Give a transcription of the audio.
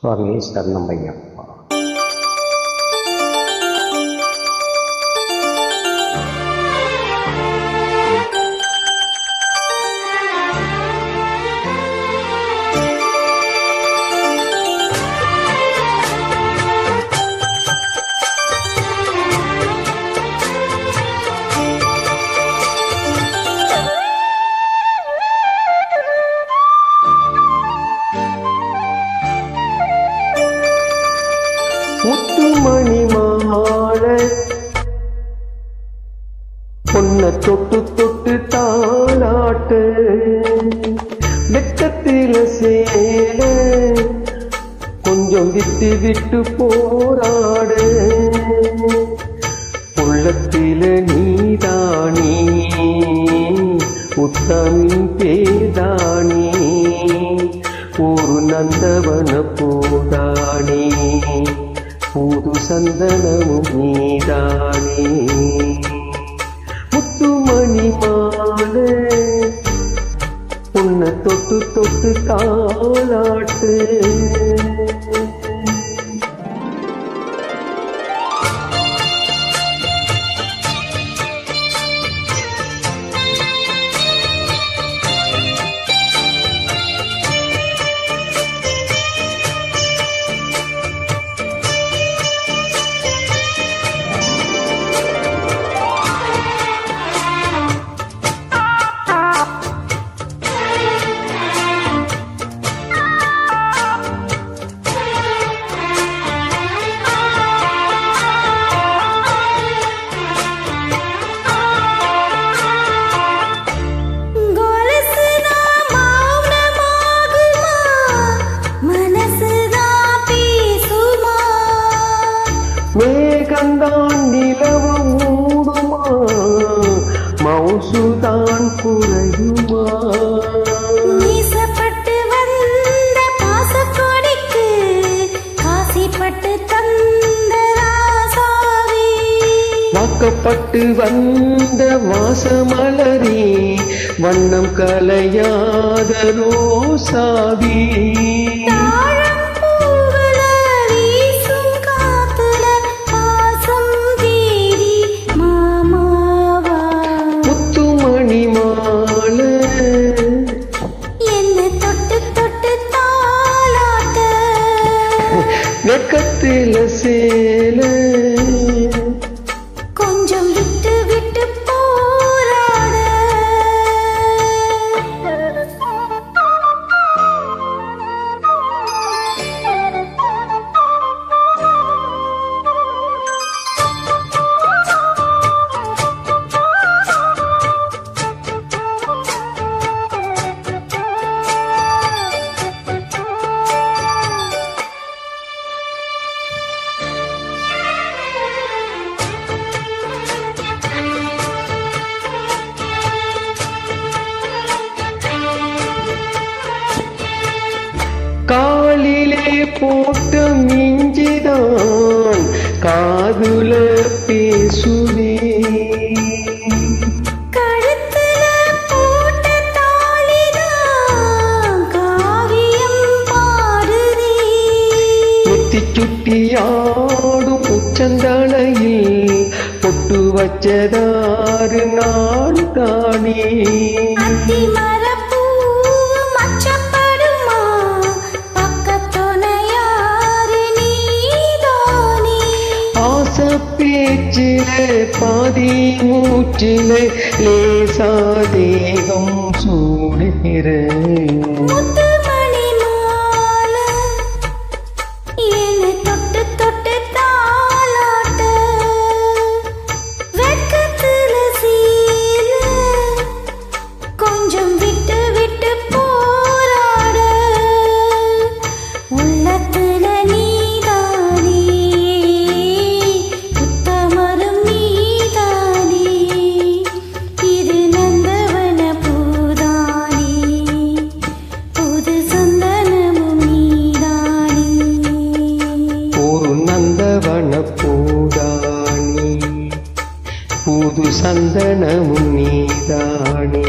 suami istri namanya மணி மாலை. பொன்ன தொட்டு தொட்டு தாளாட்டு. வெட்டத்தில சேல கொஞ்சம் விட்டு விட்டு போராடு. உள்ளத்தில நீதானி. உத்தமின் பேதானி. ஒரு நந்தவன போதானே. புது சந்தனமும் நீதானே. முத்துமணி மாலை உன்னை தொட்டு தொட்டு தாளாட்டு மேகந்தான் நிலவு மூடுமா மவுசுதான் குறையுமா? மீசப்பட்டு வந்த பாசக்கொடிக்கு காசிப்பட்டு தந்த ராசாவே. வாக்கப்பட்டு வந்த வாசமலரி வண்ணம் கலையாத ரோசாவி. வெக்கத்தில சேலை. போட்ட மிஞ்சிதான் காதுல பேசுவே சுட்டியாடும் உச்சந்தலையில் பொட்டு வச்சதாறு நான் தானே. பேச்சிலே பாதி மூச்சிலே லேசா தேகம் சூடுகிறேன். சந்தனமும் நீதானே.